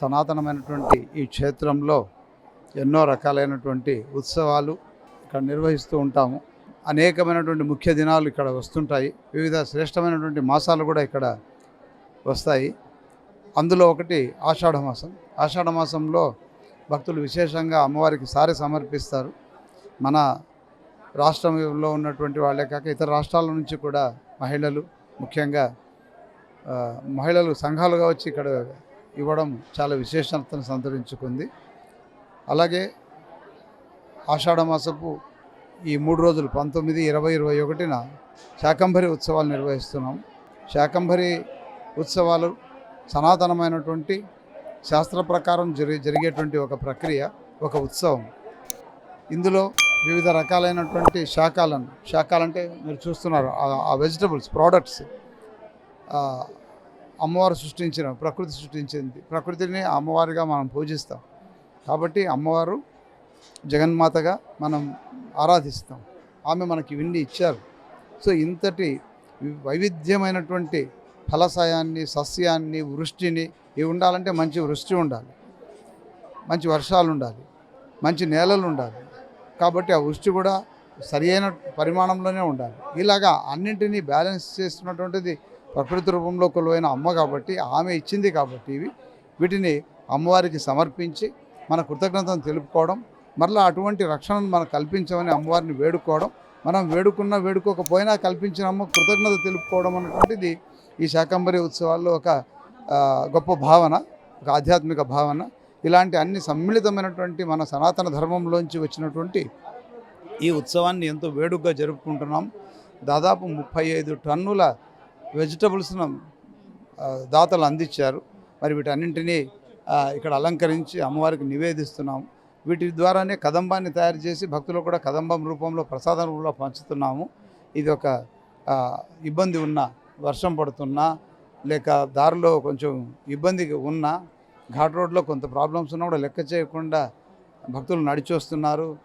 సనాతనమైనటువంటి ఈ క్షేత్రంలో ఎన్నో రకాలైనటువంటి ఉత్సవాలు ఇక్కడ నిర్వహిస్తూ ఉంటాము. అనేకమైనటువంటి ముఖ్య దినాలు ఇక్కడ వస్తుంటాయి. వివిధ శ్రేష్టమైనటువంటి మాసాలు కూడా ఇక్కడ వస్తాయి. అందులో ఒకటి ఆషాఢ మాసం. ఆషాఢ మాసంలో భక్తులు విశేషంగా అమ్మవారికి సారి సమర్పిస్తారు. మన రాష్ట్రంలో ఉన్నటువంటి వాళ్ళే కాక ఇతర రాష్ట్రాల నుంచి కూడా మహిళలు ముఖ్యంగా మహిళలు సంఘాలుగా వచ్చి ఇక్కడ ఇవ్వడం చాలా విశేషతను సంతరించుకుంది. అలాగే ఆషాఢ మాసపు ఈ మూడు రోజులు పంతొమ్మిది ఇరవై ఇరవై ఒకటిన శాకంభరి ఉత్సవాలు నిర్వహిస్తున్నాం. శాకంభరి ఉత్సవాలు సనాతనమైనటువంటి శాస్త్ర ప్రకారం జరి జరిగేటువంటి ఒక ప్రక్రియ ఒక ఉత్సవం. ఇందులో వివిధ రకాలైనటువంటి శాఖలను శాఖలంటే మీరు చూస్తున్నారు ఆ- ఆ వెజిటబుల్స్ ప్రోడక్ట్స్ అమ్మవారు సృష్టించిన ప్రకృతి సృష్టించింది. ప్రకృతిని అమ్మవారిగా మనం పూజిస్తాం. కాబట్టి అమ్మవారు జగన్మాతగా మనం ఆరాధిస్తాం. ఆమె మనకి ఇవన్నీ ఇచ్చారు. సో ఇంతటి వైవిధ్యమైనటువంటి ఫలసాయాన్ని సస్యాన్ని వృష్టిని ఇవి ఉండాలంటే మంచి వృష్టి ఉండాలి. మంచి వర్షాలు ఉండాలి. మంచి నేలలు ఉండాలి. కాబట్టి ఆ వృష్టి కూడా సరి అయిన పరిమాణంలోనే ఉండాలి. ఇలాగా అన్నింటినీ బ్యాలెన్స్ చేస్తున్నటువంటిది ప్రకృతి రూపంలో కొలువైన అమ్మ కాబట్టి ఆమె ఇచ్చింది కాబట్టి ఇవి. వీటిని అమ్మవారికి సమర్పించి మన కృతజ్ఞతను తెలుపుకోవడం మరలా అటువంటి రక్షణను మనం కల్పించమని అమ్మవారిని వేడుకోవడం మనం వేడుకున్నా వేడుకోకపోయినా కల్పించిన అమ్మ కృతజ్ఞత తెలుపుకోవడం అనేటువంటిది ఈ శాకంబరి ఉత్సవాల్లో ఒక గొప్ప భావన ఒక ఆధ్యాత్మిక భావన. ఇలాంటి అన్ని సమ్మిళితమైనటువంటి మన సనాతన ధర్మంలోంచి వచ్చినటువంటి ఈ ఉత్సవాన్ని ఎంతో వేడుకగా జరుపుకుంటున్నాం. దాదాపు ముప్పై ఐదు టన్నుల వెజిటబుల్స్ను దాతలు అందించారు. మరి వీటన్నింటినీ ఇక్కడ అలంకరించి అమ్మవారికి నివేదిస్తున్నాము వీటి ద్వారానే కదంబాన్ని తయారు చేసి భక్తులు కూడా కదంబం రూపంలో ప్రసాదం రూపంలో పంచుతున్నాము. ఇది ఒక ఇబ్బంది ఉన్న వర్షం పడుతున్నా లేక దారిలో కొంచెం ఇబ్బందిగా ఉన్నా ఘాట్ రోడ్లో కొంత ప్రాబ్లమ్స్ ఉన్నా కూడా లెక్క చేయకుండా భక్తులు నడిచొస్తున్నారు.